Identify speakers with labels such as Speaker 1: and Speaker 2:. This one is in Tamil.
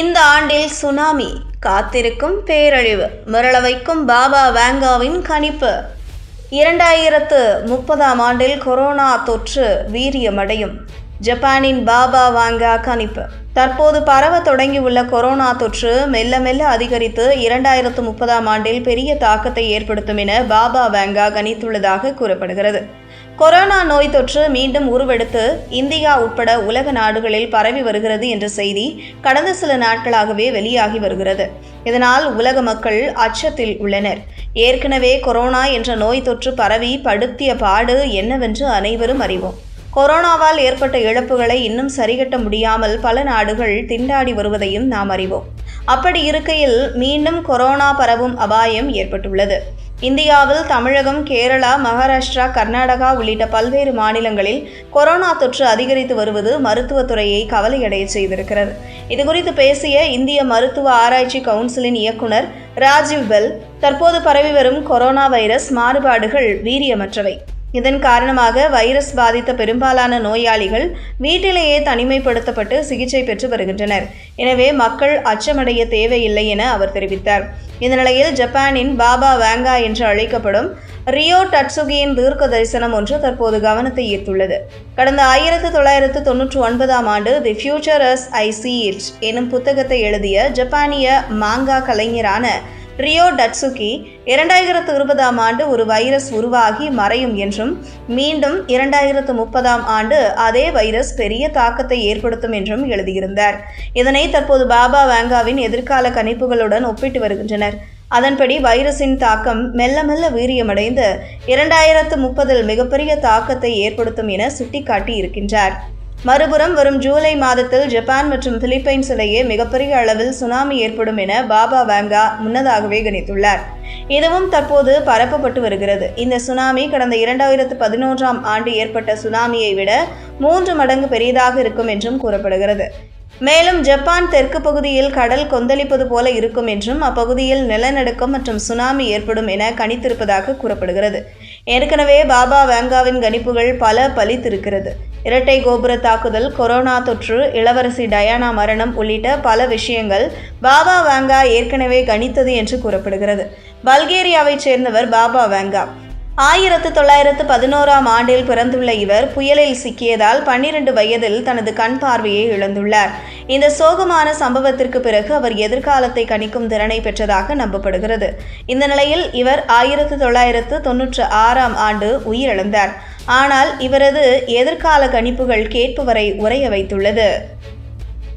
Speaker 1: இந்த ஆண்டில் சுனாமி காத்திருக்கும் பேரழிவு மிரளவைக்கும் பாபா வேங்காவின் கணிப்பு. இரண்டாயிரத்து முப்பதாம் ஆண்டில் கொரோனா தொற்று வீரியமடையும். ஜப்பானின் பாபா வாங்கா கணிப்பு. தற்போது பரவ தொடங்கியுள்ள கொரோனா தொற்று மெல்ல மெல்ல அதிகரித்து இரண்டாயிரத்து முப்பதாம் ஆண்டில் பெரிய தாக்கத்தை ஏற்படுத்தும் என பாபா வேங்கா கணித்துள்ளதாக கூறப்படுகிறது. கொரோனா நோய் தொற்று மீண்டும் உருவெடுத்து இந்தியா உட்பட உலக நாடுகளில் பரவி வருகிறது என்ற செய்தி கடந்த சில நாட்களாகவே வெளியாகி வருகிறது. இதனால் உலக மக்கள் அச்சத்தில் உள்ளனர். ஏற்கனவே கொரோனா என்ற நோய் தொற்று பரவி படுத்திய பாடு என்னவென்று அனைவரும் அறிவோம். கொரோனாவால் ஏற்பட்ட இழப்புகளை இன்னும் சரிகட்ட முடியாமல் பல நாடுகள் திண்டாடி வருவதையும் நாம் அறிவோம். அப்படி இருக்கையில் மீண்டும் கொரோனா பரவும் அபாயம் ஏற்பட்டுள்ளது. இந்தியாவில் தமிழகம் கேரளா மகாராஷ்டிரா கர்நாடகா உள்ளிட்ட பல்வேறு மாநிலங்களில் கொரோனா தொற்று அதிகரித்து வருவது மருத்துவத்துறையை கவலையடைய செய்திருக்கிறது. இதுகுறித்து பேசிய இந்திய மருத்துவ ஆராய்ச்சி கவுன்சிலின் இயக்குனர் ராஜீவ் பெல் தற்போது பரவி வரும் கொரோனா வைரஸ் மாறுபாடுகள் வீரியமற்றவை. இதன் காரணமாக வைரஸ் பாதித்த பெரும்பாலான நோயாளிகள் வீட்டிலேயே தனிமைப்படுத்தப்பட்டு சிகிச்சை பெற்று வருகின்றனர். எனவே மக்கள் அச்சமடைய தேவையில்லை என அவர் தெரிவித்தார். இந்த நிலையில் ஜப்பானின் பாபா வேங்கா என்று அழைக்கப்படும் ரியோ டட்சுகியின் தீர்க்க தரிசனம் ஒன்று தற்போது கவனத்தை ஈர்த்துள்ளது. கடந்த ஆயிரத்து தொள்ளாயிரத்து தொன்னூற்றி ஒன்பதாம் ஆண்டு the future as I see it எனும் புத்தகத்தை எழுதிய ஜப்பானிய மாங்கா கலைஞரான ரியோ டட்சுகி இரண்டாயிரத்து இருபதாம் ஆண்டு ஒரு வைரஸ் உருவாகி மறையும் என்றும் மீண்டும் இரண்டாயிரத்து முப்பதாம் ஆண்டு அதே வைரஸ் பெரிய தாக்கத்தை ஏற்படுத்தும் என்றும் எழுதியிருந்தார். இதனை தற்போது பாபா வேங்காவின் எதிர்கால கணிப்புகளுடன் ஒப்பிட்டு வருகின்றனர். அதன்படி வைரஸின் தாக்கம் மெல்ல மெல்ல வீரியமடைந்து இரண்டாயிரத்து முப்பதில் மிகப்பெரிய தாக்கத்தை ஏற்படுத்தும் என சுட்டிக்காட்டி இருக்கின்றார் மறுபுறம் வரும் ஜூலை மாதத்தில் ஜப்பான் மற்றும் பிலிப்பைன்ஸ் இடையே மிகப்பெரிய அளவில் சுனாமி ஏற்படும் என பாபா வேங்கா முன்னதாகவே கணித்துள்ளார். இதுவும் தற்போது பரப்பப்பட்டு வருகிறது. இந்த சுனாமி கடந்த இரண்டாயிரத்து பதினொன்றாம் ஆண்டு ஏற்பட்ட சுனாமியை விட மூன்று மடங்கு பெரியதாக இருக்கும் என்றும் கூறப்படுகிறது. மேலும் ஜப்பான் தெற்கு பகுதியில் கடல் கொந்தளிப்பது போல இருக்கும் என்றும் அப்பகுதியில் நிலநடுக்கம் மற்றும் சுனாமி ஏற்படும் என கணித்திருப்பதாக கூறப்படுகிறது. ஏற்கனவே பாபா வேங்காவின் கணிப்புகள் பல பலித்திருக்கிறது. இரட்டை கோபுர தாக்குதல் கொரோனா தொற்று இளவரசி டயானா மரணம் உள்ளிட்ட பல விஷயங்கள் பாபா வேங்கா ஏற்கனவே கணித்தது என்று கூறப்படுகிறது. பல்கேரியாவைச் சேர்ந்தவர் பாபா வேங்கா. ஆயிரத்து தொள்ளாயிரத்து பதினோராம் ஆண்டில் பிறந்துள்ள இவர் புயலில் சிக்கியதால் பன்னிரண்டு வயதில் தனது கண் பார்வையை இழந்துள்ளார். இந்த சோகமான சம்பவத்திற்கு பிறகு அவர் எதிர்காலத்தை கணிக்கும் திறனை பெற்றதாக நம்பப்படுகிறது. இந்த நிலையில் இவர் ஆயிரத்து தொள்ளாயிரத்து தொன்னூற்று ஆறாம் ஆண்டு உயிரிழந்தார். ஆனால் இவரது எதிர்கால கணிப்புகள் கேட்பவரை உரைய வைத்துள்ளது.